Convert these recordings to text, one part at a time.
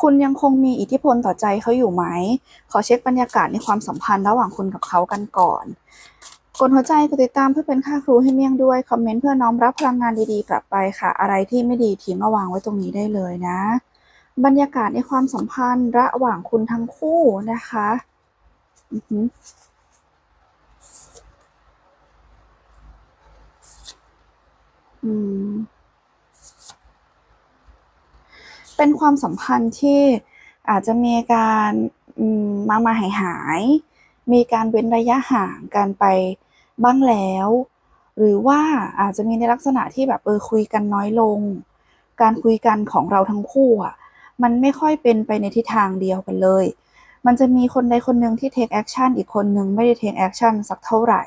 คุณยังคงมีอิทธิพลต่อใจเขาอยู่ไหม ขอเช็คบรรยากาศในความสัมพันธ์ระหว่างคุณกับเขากันก่อน กดหัวใจกดติดตามเพื่อเป็นค่าครูให้เมี่ยงด้วย คอมเมนต์เพื่อน้อมรับพลังงานดีๆ กลับไปค่ะ อะไรที่ไม่ดีทิ้งมาวางไว้ตรงนี้ได้เลยนะ บรรยากาศในความสัมพันธ์ระหว่างคุณทั้งคู่นะคะอือหืออืม เป็นความสัมพันธ์ที่อาจจะมีการมามาหายหาย มีการเว้นระยะห่างกันไปบ้างแล้ว หรือว่าอาจจะมีในลักษณะที่แบบเออคุยกันน้อยลง การคุยกันของเราทั้งคู่อะมันไม่ค่อยเป็นไปในทิศทางเดียวกันเลย มันจะมีคนใดคนหนึ่งที่ take action อีกคนหนึ่งไม่ได้ take action สักเท่าไหร่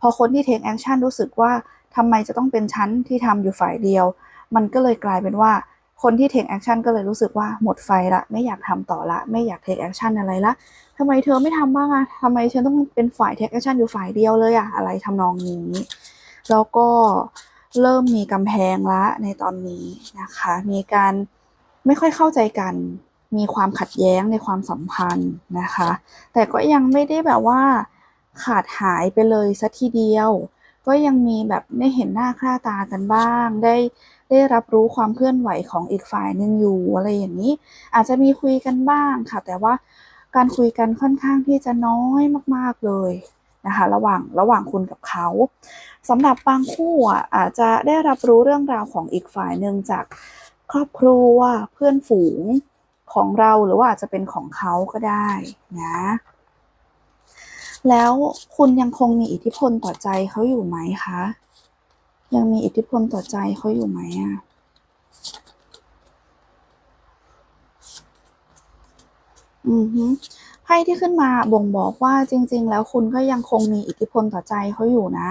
พอคนที่ take action รู้สึกว่าทำไมจะต้องเป็นฉันที่ทำอยู่ฝ่ายเดียว มันก็เลยกลายเป็นว่า คนที่ take action ก็เลยรู้สึกว่าหมดไฟละไม่อยากทำต่อละ ไม่อยาก take action อะไรละทำไมเธอไม่ทำบ้างอะทำไมฉันต้องเป็นฝ่าย take action อยู่ฝ่ายเดียวเลยอะอะไรทำนองนี้ แล้วก็เริ่มมีกำแพงละในตอนนี้นะคะ มีการไม่ค่อยเข้าใจกัน มีความขัดแย้งในความสัมพันธ์นะคะ แต่ก็ยังไม่ได้แบบว่าขาดหายไปเลยสัทีเดียว ก็ยังมีแบบได้เห็นหน้าค่าตากันบ้าง ได้ ได้รับรู้ความเคลื่อนไหวของอีกฝ่ายหนึ่งอยู่อะไรอย่างนี้ อาจจะมีคุยกันบ้างค่ะ แต่ว่าการคุยกันค่อนข้างที่จะน้อยมากๆเลยนะคะระหว่างระหว่างคุณกับเขาสำหรับบางคู่อะอาจจะได้รับรู้เรื่องราวของอีกฝ่ายหนึ่งจากครอบครัวเพื่อนฝูงของเราหรือว่าอาจจะเป็นของเขาก็ได้นะแล้วคุณยังคงมีอิทธิพลต่อใจเขาอยู่ไหมคะ ยังมีอิทธิพลต่อใจเขาอยู่ไหมอะอือฮึไพ่ที่ขึ้นมาบ่งบอกว่าจริง ๆ แล้วคุณก็ยังคงมีอิทธิพลต่อใจเขาอยู่นะ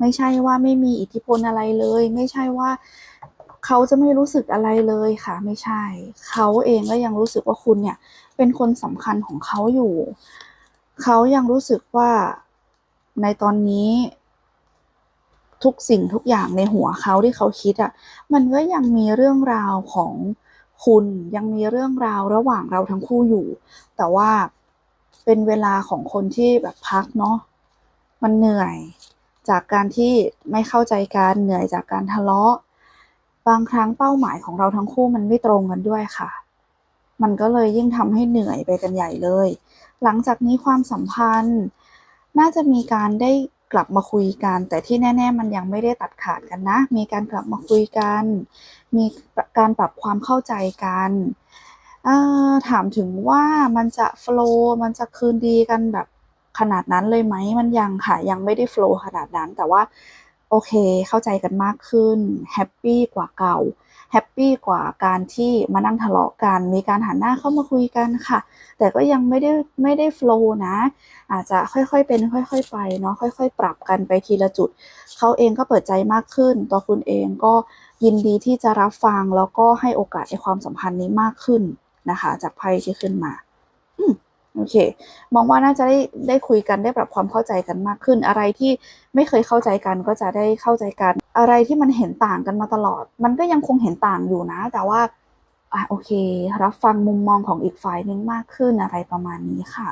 ไม่ใช่ว่าไม่มีอิทธิพลอะไรเลย ไม่ใช่ว่าเขาจะไม่รู้สึกอะไรเลยค่ะ ไม่ใช่ เขาเองก็ยังรู้สึกว่าคุณเนี่ย เป็นคนสำคัญของเขาอยู่ เขายังรู้สึกว่าในตอนนี้ ทุกสิ่งทุกอย่างในหัวเขาที่เขาคิดอะมันก็ยังมีเรื่องราวของคุณยังมีเรื่องราวระหว่างเราทั้งคู่อยู่ แต่ว่าเป็นเวลาของคนที่แบบพักเนาะมันเหนื่อยจากการที่ไม่เข้าใจกันเหนื่อยจากการทะเลาะ บางครั้งเป้าหมายของเราทั้งคู่มันไม่ตรงกันด้วยค่ะ มันก็เลยยิ่งทำให้เหนื่อยไปกันใหญ่เลย หลังจากนี้ความสัมพันธ์น่าจะมีการได้ กลับมาคุยกัน แต่ที่แน่ ๆ มันยังไม่ได้ตัดขาดกันนะ มีการกลับมาคุยกัน มีการปรับความเข้าใจกันถามถึงว่ามันจะโฟลว์มันจะคืนดีกันแบบขนาดนั้นเลยไหมมันยังค่ะ ยังไม่ได้โฟลว์ขนาดนั้น แต่ว่า โอเคเข้าใจกันมากขึ้นแฮปปี้กว่าเก่า แฮปปี้กว่าการที่มานั่งทะเลาะกัน มีการหันหน้าเข้ามาคุยกันค่ะ แต่ก็ยังไม่ได้ไม่ได้โฟลว์นะ อาจจะค่อยๆเป็น ค่อย ๆ ไปเนาะค่อย ๆ ปรับกันไปทีละจุด เขาเองก็เปิดใจมากขึ้น ตัวคุณเองก็ยินดีที่จะรับฟังแล้วก็ให้โอกาสในความสัมพันธ์นี้มากขึ้นนะคะ จากไพ่ที่ขึ้นมาอืมโอเค มองว่าน่าจะได้ได้คุยกันได้ปรับความเข้าใจกันมากขึ้น อะไรที่ไม่เคยเข้าใจกันก็จะได้เข้าใจกัน อะไรที่มันเห็นต่างกันมาตลอด มันก็ยังคงเห็นต่างอยู่นะ แต่ว่าอะโอเค รับฟังมุมมองของอีกฝ่ายนึงมากขึ้นอะไรประมาณนี้ค่ะ